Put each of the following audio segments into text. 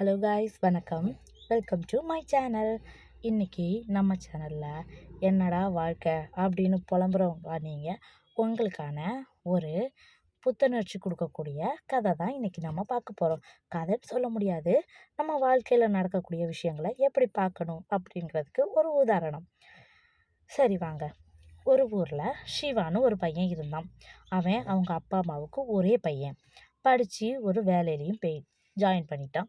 Hello guys வணக்கம். Welcome to my channel இன்றைக்கி நம்ம சேனலில் என்னடா வாழ்க்கை அப்படின்னு புலம்புறவங்க நீங்கள் உங்களுக்கான ஒரு புத்துணர்ச்சி கொடுக்கக்கூடிய கதை தான் இன்றைக்கி நம்ம பார்க்க போகிறோம் கதைன்னு சொல்ல முடியாது. நம்ம வாழ்க்கையில் நடக்கக்கூடிய விஷயங்களை எப்படி பார்க்கணும் அப்படிங்கிறதுக்கு ஒரு உதாரணம். சரி வாங்க. ஒரு ஊரில் சிவான்னு ஒரு பையன் இருந்தான். அவன் அவங்க அப்பா அம்மாவுக்கு ஒரே பையன். படித்து ஒரு வேலையிலையும் போய் ஜாயின் பண்ணிட்டான்.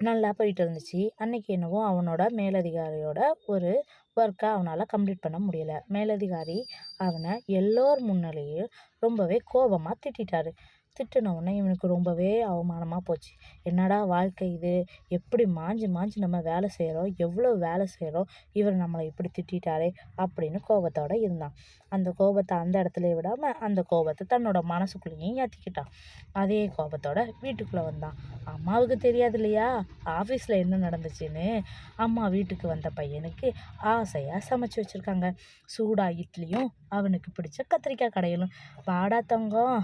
நல்லா போயிட்டு இருந்துச்சு. அன்றைக்கி என்னவோ அவனோட மேலதிகாரியோட ஒரு ஒர்க்கை அவனால் கம்ப்ளீட் பண்ண முடியலை. மேலதிகாரி அவனை எல்லோர் முன்னிலையும் ரொம்பவே கோபமாக திட்டாரு திட்டின உடனே இவனுக்கு ரொம்பவே அவமானமாக போச்சு. என்னடா வாழ்க்கை இது? எப்படி மாஞ்சி மாஞ்சி நம்ம வேலை செய்கிறோம் எவ்வளோ வேலை செய்கிறோம் இவர் நம்மளை இப்படி திட்டாரே அப்படின்னு கோபத்தோடு இருந்தான். அந்த கோபத்தை அந்த இடத்துல விடாமல் அந்த கோபத்தை தன்னோட மனசுக்குள்ளேயும் ஏற்றிக்கிட்டான் அதே கோபத்தோட வீட்டுக்குள்ளே வந்தான். அம்மாவுக்கு தெரியாது இல்லையா? ஆஃபீஸில் என்ன நடந்துச்சுன்னு? அம்மா வீட்டுக்கு வந்த பையனுக்கு ஆசையாக சமைச்சு வச்சுருக்காங்க. சூடாக இட்லியும் அவனுக்கு பிடிச்ச கத்திரிக்காய் கடையிலும். வாடா தங்கம்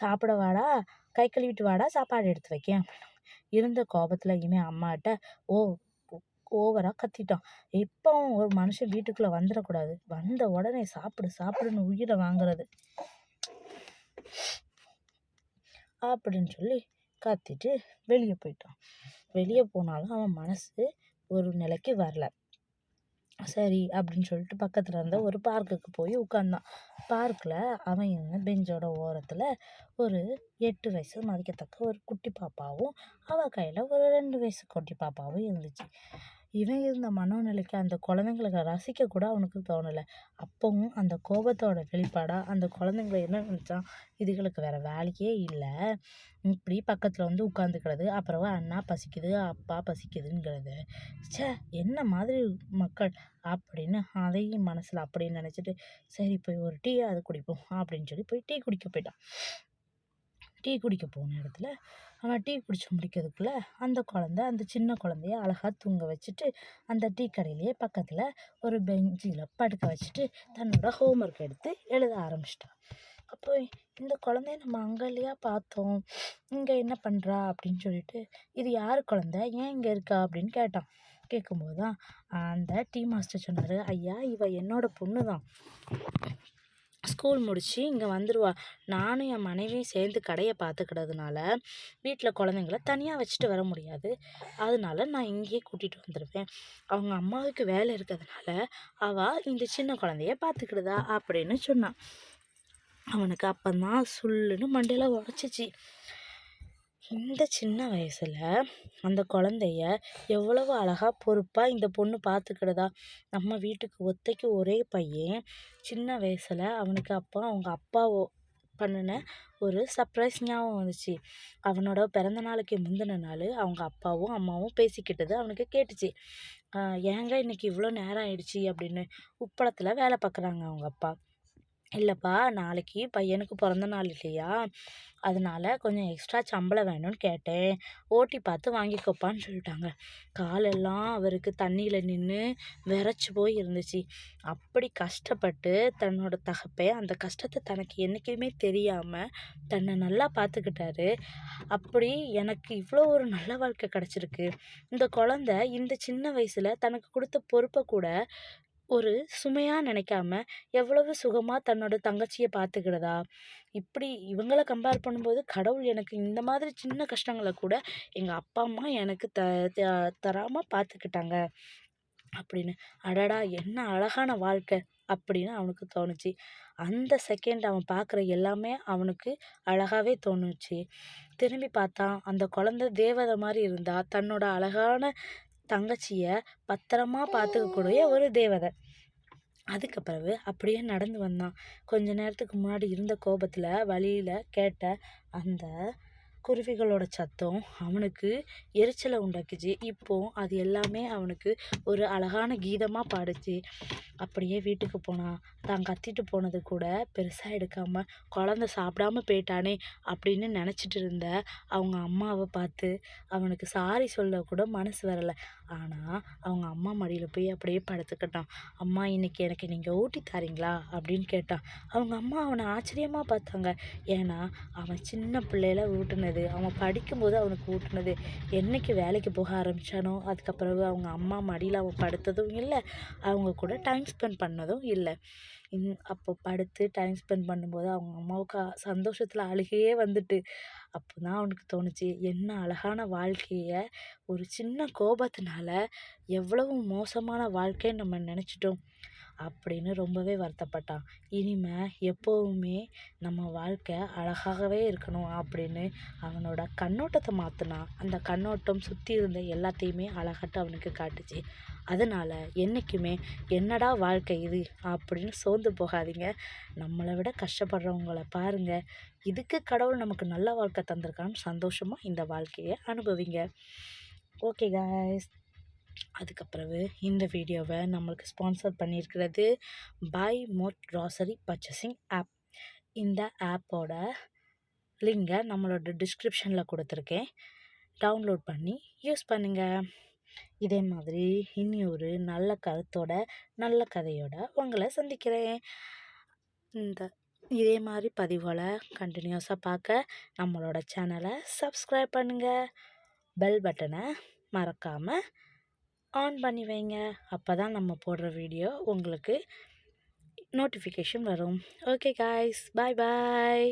சாப்பிட வாடா கை கழுவிட்டு வாடா சாப்பாடு எடுத்து வைக்கேன் இருந்த கோபத்தில் இவன் அம்மாட்ட ஓ ஓவராக கத்திட்டான். இப்போவும் ஒரு மனுஷன் வீட்டுக்குள்ளே வந்துடக்கூடாது. வந்த உடனே சாப்பிடு சாப்பிடுன்னு உயிரை வாங்குறது. அப்படின்னு சொல்லி கத்திட்டு வெளியே போயிட்டான். வெளியே போனாலும் அவன் மனசு ஒரு நிலைக்கு வரல. சரி அப்படின்னு சொல்லிட்டு பக்கத்தில் இருந்த ஒரு பார்க்குக்கு போய் உட்காந்தான் பார்க்கில் அவன் பெஞ்சோட ஓரத்தில் ஒரு எட்டு வயசு மதிக்கத்தக்க ஒரு குட்டி பாப்பாவும் அவள் கையில் ஒரு ரெண்டு வயசு குட்டி பாப்பாவும் இருந்துச்சு. இவன் இருந்த மனோநிலைக்கு அந்த குழந்தைங்களுக்கு ரசிக்க கூட அவனுக்கு தோணலை. அப்பவும் அந்த கோபத்தோட வெளிப்பாடாக அந்த குழந்தைங்கள என்ன நினச்சான்? இதுகளுக்கு வேறு வேலையே இல்லை. இப்படி பக்கத்தில் வந்து உட்காந்துக்கிறது அப்புறம் அண்ணா பசிக்குது அப்பா பசிக்குதுங்கிறது. ச்சே என்ன மாதிரி மக்கள் அப்படின்னு அதையும் மனசில் அப்படின்னு நினச்சிட்டு சரி போய் ஒரு டீ அது குடிப்போம் அப்படின்னு சொல்லி போய் டீ குடிக்க போயிட்டான். டீ குடிக்க போன இடத்துல அவன் டீ குடிச்சு முடிக்கிறதுக்குள்ள அந்த குழந்த அந்த சின்ன குழந்தைய அழகாக தூங்க வச்சுட்டு அந்த டீ கடையிலேயே பக்கத்தில் ஒரு பெஞ்சில் படுக்க வச்சுட்டு தன்னோட ஹோம்ஒர்க் எடுத்து எழுத ஆரம்பிச்சிட்டான் அப்போ இந்த குழந்தைய நம்ம அங்கே இல்லையா பார்த்தோம். இங்கே என்ன பண்ணுறா அப்படின்னு சொல்லிட்டு இது யார் குழந்த? ஏன் இங்கே இருக்கா அப்படின்னு கேட்டான். கேட்கும்போது தான் அந்த டீ மாஸ்டர் சொன்னார் ஐயா இவ என்னோட பொண்ணு தான் ஸ்கூல் முடித்து இங்கே வந்துடுவா நானும் என் மனைவியும் சேர்ந்து கடையை பார்த்துக்கிட்டதுனால வீட்டில் குழந்தைங்கள தனியாக வச்சுட்டு வர முடியாது. அதனால நான் இங்கேயே கூட்டிகிட்டு வந்துடுவேன் அவங்க அம்மாவுக்கு வேலை இருக்கிறதுனால அவள் இந்த சின்ன குழந்தைய பார்த்துக்கிடுதா அப்படின்னு சொன்னான் அவனுக்கு அப்போ தான் சுல்லுன்னு மண்டையில் உடச்சிச்சு. இந்த சின்ன வயசில் அந்த குழந்தைய எவ்வளவு அழகாக பொறுப்பாக இந்த பொண்ணு பார்த்துக்கிடுதா நம்ம வீட்டுக்கு ஒத்தைக்கு ஒரே பையன். சின்ன வயசில் அவனுக்கு அப்போ அவங்க அப்பா பண்ணின ஒரு சர்ப்ரைஸ் ஞாபகம் வந்துச்சு. அவனோட பிறந்த நாளுக்கு முந்தின நாள் அவங்க அப்பாவும் அம்மாவும் பேசிக்கிட்டது அவனுக்கு கேட்டுச்சு. ஏங்க இன்னைக்கு இவ்வளோ நேரம் ஆயிடுச்சு அப்படின்னு உப்பளத்தில் வேலை பார்க்குறாங்க அவங்க அப்பா. இல்லைப்பா நாளைக்கு பையனுக்கு பிறந்த நாள் இல்லையா? அதனால கொஞ்சம் எக்ஸ்ட்ரா சம்பளம் வேணும்னு கேட்டேன். ஓட்டி பார்த்து வாங்கிக்கோப்பான்னு சொல்லிட்டாங்க. காலெல்லாம் அவருக்கு தண்ணியில் நின்று விரைச்சி போய் இருந்துச்சு. அப்படி கஷ்டப்பட்டு தன்னோட தகப்பை அந்த கஷ்டத்தை தனக்கு என்றைக்குமே தெரியாமல் தன்னை நல்லா பார்த்துக்கிட்டாரு. அப்படி எனக்கு இவ்வளோ ஒரு நல்ல வாழ்க்கை கிடச்சிருக்கு. இந்த குழந்த இந்த சின்ன வயசில் தனக்கு கொடுத்த பொறுப்பை கூட ஒரு சுமையாக நினைக்காம எவ்வளவு சுகமாக தன்னோட தங்கச்சியை பார்த்துக்கிடுதா இப்படி இவங்கள கம்பேர் பண்ணும்போது கடவுள் எனக்கு இந்த மாதிரி சின்ன கஷ்டங்களை கூட எங்கள் அப்பா அம்மா எனக்கு த தராமல் பார்த்துக்கிட்டாங்க அப்படின்னு அடடா என்ன அழகான வாழ்க்கை அப்படின்னு அவனுக்கு தோணுச்சு. அந்த செகண்ட் அவன் பார்க்குற எல்லாமே அவனுக்கு அழகாகவே தோணுச்சு. திரும்பி பார்த்தான் அந்த குழந்த தேவதை மாதிரி இருந்தால் தன்னோட அழகான தங்கச்சியை பத்திரமா பார்த்துக்கக்கூடிய ஒரு தேவதை. அதுக்கு பிறகு அப்படியே நடந்து வந்தான். கொஞ்ச நேரத்துக்கு முன்னாடி இருந்த கோபத்தில் வழியில் கேட்ட அந்த குருவிகளோட சத்தம் அவனுக்கு எரிச்சலை உண்டாக்குச்சு. இப்போ அது எல்லாமே அவனுக்கு ஒரு அழகான கீதமாக பாடுச்சு. அப்படியே வீட்டுக்கு போனான் தான் கத்திட்டு போனது கூட பெருசாக எடுக்காமல் குழந்த சாப்பிடாம போயிட்டானே அப்படின்னு நினச்சிட்டு இருந்த அவங்க அம்மாவை பார்த்து அவனுக்கு சாரி சொல்ல கூட மனசு வரலை. ஆனால் அவங்க அம்மா மடியில் போய் அப்படியே படுத்துக்கிட்டான். அம்மா இன்னைக்கு எனக்கு நீங்கள் ஊட்டி தாரீங்களா? அப்படின்னு கேட்டான். அவங்க அம்மா அவனை ஆச்சரியமாக பார்த்தாங்க. ஏன்னா அவன் சின்ன பிள்ளையில ஊட்டுனது. ஊட்டினது அவன் படிக்கும்போது அவனுக்கு ஊட்டினது என்றைக்கு வேலைக்கு போக ஆரம்பித்தானோ அதுக்கப்புறம் அவங்க அம்மா மடியில் அவன் படுத்ததும் இல்லை அவங்க கூட டைம் ஸ்பெண்ட் பண்ணதும் இல்லை. இன் அப்போ படுத்து டைம் ஸ்பெண்ட் பண்ணும்போது அவங்க அம்மாவுக்கு சந்தோஷத்தில் அழுகையே வந்துட்டு அப்போ தான் அவனுக்கு தோணுச்சு என்ன அழகான வாழ்க்கையை ஒரு சின்ன கோபத்தினால எவ்வளவு மோசமான வாழ்க்கைன்னு நம்ம நினச்சிட்டோம். அப்படின்னு ரொம்பவே வருத்தப்பட்டான். இனிமே எப்போவுமே நம்ம வாழ்க்கை அழகாகவே இருக்கணும் அப்படின்னு அவனோட கண்ணோட்டத்தை மாற்றினான் அந்த கண்ணோட்டம் சுற்றி இருந்த எல்லாத்தையுமே அழகாட்டு அவனுக்கு காட்டுச்சு. அதனால் என்றைக்குமே என்னடா வாழ்க்கை இது அப்படின்னு சோர்ந்து போகாதீங்க. நம்மளை விட கஷ்டப்படுறவங்கள பாருங்கள் இதுக்கு கடவுள் நமக்கு நல்ல வாழ்க்கை தந்திருக்கான்னு சந்தோஷமாக இந்த வாழ்க்கையை அனுபவிங்க. ஓகே காய்ஸ் அதுக்கப்புறவு இந்த வீடியோவை நம்மளுக்கு ஸ்பான்சர் பண்ணியிருக்கிறது by mode grocery purchasing app இந்த ஆப்போட லிங்கை நம்மளோட டிஸ்கிரிப்ஷனில் கொடுத்துருக்கேன். டவுன்லோட் பண்ணி யூஸ் பண்ணுங்கள் இதே மாதிரி இனி ஒரு நல்ல கருத்தோட நல்ல கதையோட உங்களை சந்திக்கிறேன். இந்த இதே மாதிரி பதிவுகளை கண்டினியூஸாக பார்க்க நம்மளோட சேனலை சப்ஸ்கிரைப் பண்ணுங்கள் பெல் பட்டனை மறக்காமல் ஆன் பண்ணி வைங்க. அப்போ தான் நம்ம போடுற வீடியோ உங்களுக்கு நோட்டிஃபிகேஷன் வரும். ஓகே காய்ஸ் பாய் பாய்